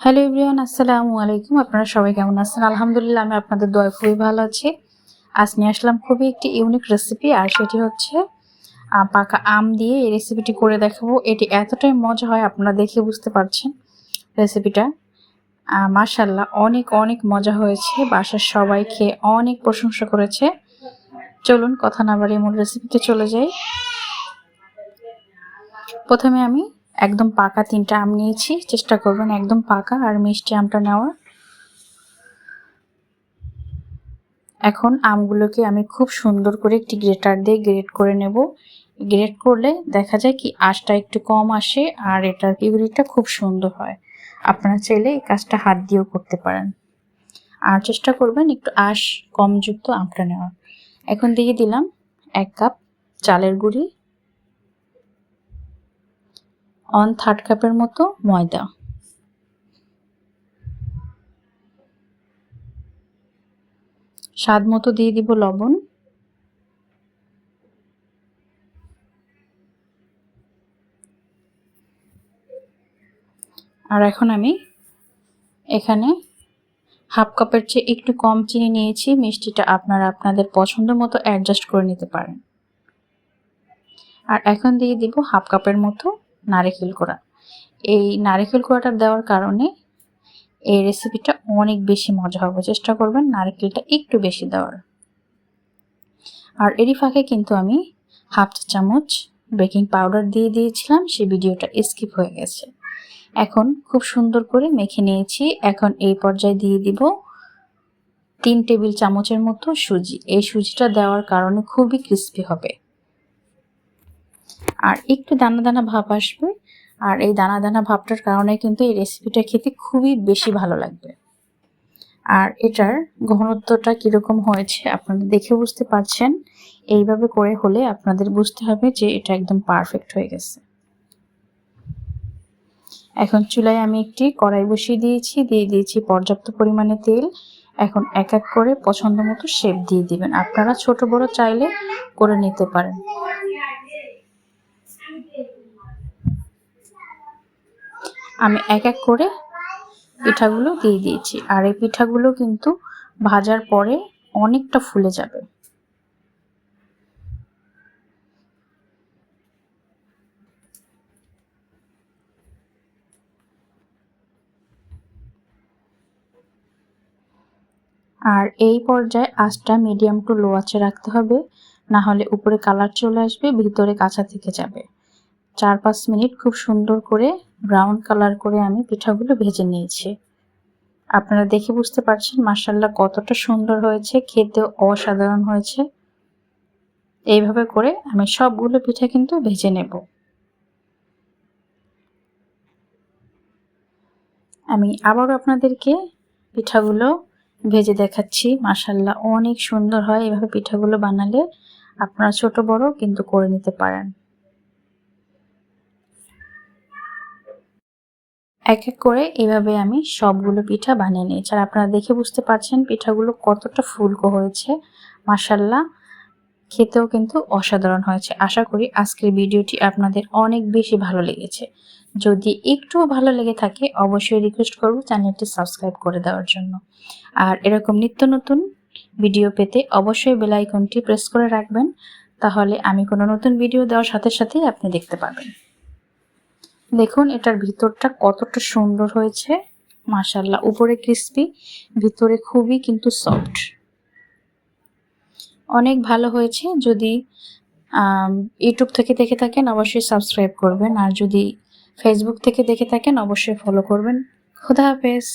Hello ইব্রিয়ান আসসালামু আলাইকুম। আপনারা সবাই কেমন আছেন? আলহামদুলিল্লাহ, আমি আপনাদের দয়া খুবই ভালো আছি। আজ নিয়ে আসলাম খুবই একটি ইউনিক রেসিপি আর সেটি হচ্ছে পাকা আম দিয়ে এই রেসিপিটি করে দেখাবো। এটি এতটাই মজা হয়, আপনারা দেখে বুঝতে পারছেন রেসিপিটা মাশাল্লাহ অনেক অনেক মজা হয়েছে। বাসার সবাই খেয়ে অনেক প্রশংসা করেছে। চলুন, কথা না বাড়িয়ে মূল রেসিপিতে চলে যাই। প্রথমে আমি একদম পাকা তিনটা আম নিয়েছি, চেষ্টা করবেন একদম পাকা আর মিষ্টি আমটা নেওয়ার। এখন আমগুলোকে আমি খুব সুন্দর করে একটি গ্রেটার দিয়ে গ্রেট করে নেব। গ্রেট করলে দেখা যায় কি আঁশটা একটু কম আসে আর এটার পিউরিটা খুব সুন্দর হয়। আপনারা চাইলে এই কাজটা হাত দিয়েও করতে পারেন। আর চেষ্টা করবেন একটু আঁশ কমযুক্ত আমটা নেওয়ার। এখন দিয়ে দিলাম এক কাপ চালের গুঁড়ি। অন থার্ড কাপের মতো ময়দা। স্বাদ মতো দিয়ে দিব লবণ। আর এখন আমি এখানে হাফ কাপের চেয়ে একটু কম চিনি নিয়েছি, মিষ্টিটা আপনারা আপনাদের পছন্দ মতো অ্যাডজাস্ট করে নিতে পারেন। আর এখন দিয়ে দিব হাফ কাপের মতো নারকেল কোড়া। এই নারিকেল কোড়াটা দেওয়ার কারণে এই রেসিপিটা অনেক বেশি মজা হবে। চেষ্টা করবেন নারকেলটা একটু বেশি দেওয়ার। আর এরই ফাঁকে কিন্তু আমি হাফ চা চামচ বেকিং পাউডার দিয়ে দিয়েছিলাম, সেই ভিডিওটা স্কিপ হয়ে গেছে। এখন খুব সুন্দর করে মেখে নিয়েছি। এখন এই পর্যায়ে দিয়ে দিব তিন টেবিল চামচের মতো সুজি। এই সুজিটা দেওয়ার কারণে খুবই ক্রিস্পি হবে। আর একটু দানা দানা ভাব আসবে। আর এই দানা দানা ভাবটার কারণে কিন্তু এই রেসিপিটা খেতে খুবই বেশি ভালো লাগবে। আর এটার ঘনত্বটা কীরকম হয়েছে আপনারা দেখে বুঝতে পারছেন। এইভাবে করে হলে আপনাদের বুঝতে হবে যে এটা একদম পারফেক্ট হয়ে গেছে। এখন চুলায় আমি একটি কড়াই বসিয়ে দিয়েছি, দিয়ে দিয়েছি পর্যাপ্ত পরিমাণে তেল। এখন এক এক করে পছন্দ মতো শেপ দিয়ে দিবেন। আপনারা ছোট বড় চাইলে করে নিতে পারেন। আমি এক এক করে পিঠাগুলো দিয়ে দিয়েছি। আর এই পিঠাগুলো কিন্তু ভাজার পরে অনেকটা ফুলে যাবে। আর এই পর্যায়ে আঁচটা মিডিয়াম টু লো আঁচে রাখতে হবে না হলে উপরে কালার চলে আসবে, ভিতরে কাঁচা থেকে যাবে। চার পাঁচ মিনিট খুব সুন্দর করে ব্রাউন কালার করে আমি পিঠাগুলো ভেজে নিয়েছি। আপনারা দেখে বুঝতে পারছেন মার্শাল্লাহ কতটা সুন্দর হয়েছে, খেতেও অসাধারণ হয়েছে। এইভাবে করে আমি সবগুলো পিঠা কিন্তু ভেজে নেব। আমি আবারও আপনাদেরকে পিঠাগুলো ভেজে দেখাচ্ছি। মাসাল্লাহ অনেক সুন্দর হয় এভাবে পিঠাগুলো বানালে। আপনারা ছোট বড় কিন্তু করে নিতে পারেন। এক এক করে এভাবে আমি সবগুলো পিঠা বানিয়ে নিয়েছি। আর আপনারা দেখে বুঝতে পারছেন পিঠাগুলো কতটা ফুলকো হয়েছে। মাসাল্লাহ খেতেও কিন্তু অসাধারণ হয়েছে। আশা করি আজকের ভিডিওটি আপনাদের অনেক বেশি ভালো লেগেছে। যদি একটুও ভালো লেগে থাকে, অবশ্যই রিকোয়েস্ট করব চ্যানেলটি সাবস্ক্রাইব করে দেওয়ার জন্য। আর এরকম নিত্য নতুন ভিডিও পেতে অবশ্যই বেল আইকনটি প্রেস করে রাখবেন। তাহলে আমি কোনো নতুন ভিডিও দেওয়ার সাথে সাথেই আপনি দেখতে পাবেন। দেখুন, এটার ভিতরটা কতটা সুন্দর হয়েছে। মাসাল্লাহ উপরে ক্রিস্পি ভিতরে খুবই কিন্তু সফট অনেক ভালো হয়েছে, যদি ইউটিউব থেকে দেখে থাকেন, অবশ্যই সাবস্ক্রাইব করবেন। আর যদি ফেসবুক থেকে দেখে থাকেন, অবশ্যই ফলো করবেন। খুদা হাফেজ।